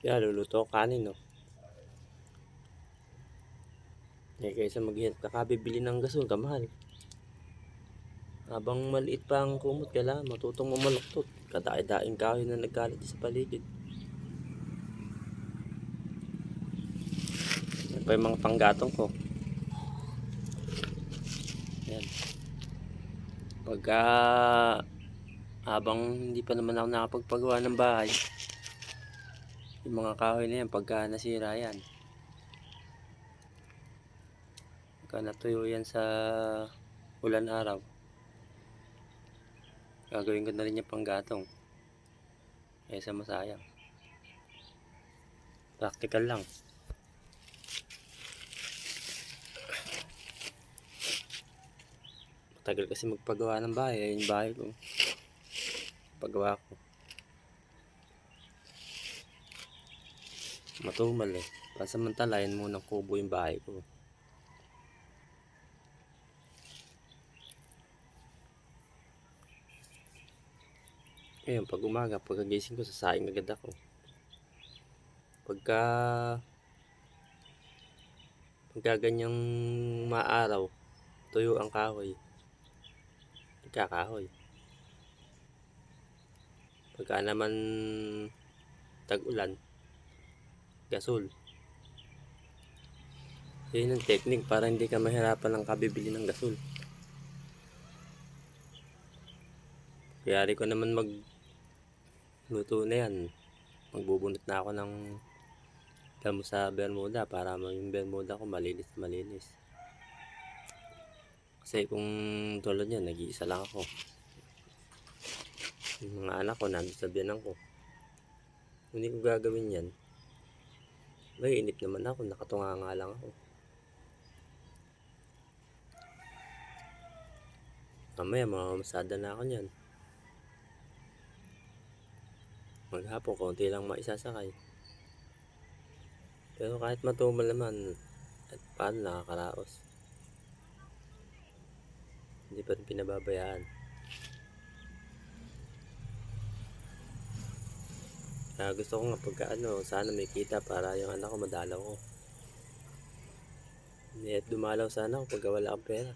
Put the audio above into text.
Kaya luluto ako kanin, no? Eh, kaysa maghihirap ka kabibili ng gasol, kamahal. Habang maliit pa ang kumot, kailangan matutong mamaluktot. Kadaing-daing kahoy na nagkalat sa paligid. Yan pa yung mga panggatong ko. Yan. Pagka habang hindi pa naman ako nakapagpagawa ng bahay, yung mga kahoy na yan, pagka nasira yan, pagka natuyo yan sa ulan araw, gagawin ko na rin yung panggatong. Kaysa masayang. Practical lang. Matagal kasi magpagawa ng bahay. Ayun yung bahay ko. Pagawa ko. Matumal eh. Pasamantala, yun muna kubo yung bahay ko. Ngayon, pag umaga, pagkagising ko, sasaing agad ako. Pagka pagka ganyang maaraw, tuyo ang kahoy. Nagkakahoy. Pagka naman tag-ulan, gasol. Yun ang technique para hindi ka mahirapan ng kabibili ng gasol. Kayari ko naman mag luto na yan. Magbubunot na ako ng damo sa Bermuda para yung Bermuda ko malinis malinis. Kasi kung tulad yan, nag-iisa lang ako. Yung mga anak ko, nandun sa biyanan ko. Hindi ko gagawin yan, may inip naman ako, nakatunga nga lang ako. Mamaya, mamamasada na ako niyan. Maghapon, konti lang maisasakay. Pero kahit matumal naman, at paano nakakaraos. Hindi pa rin pinababayaan. Kaya gusto ko nga pagka ano, sana may kita para yung anak ko madalaw ko. At dumalaw sana ako pagka wala akong pera.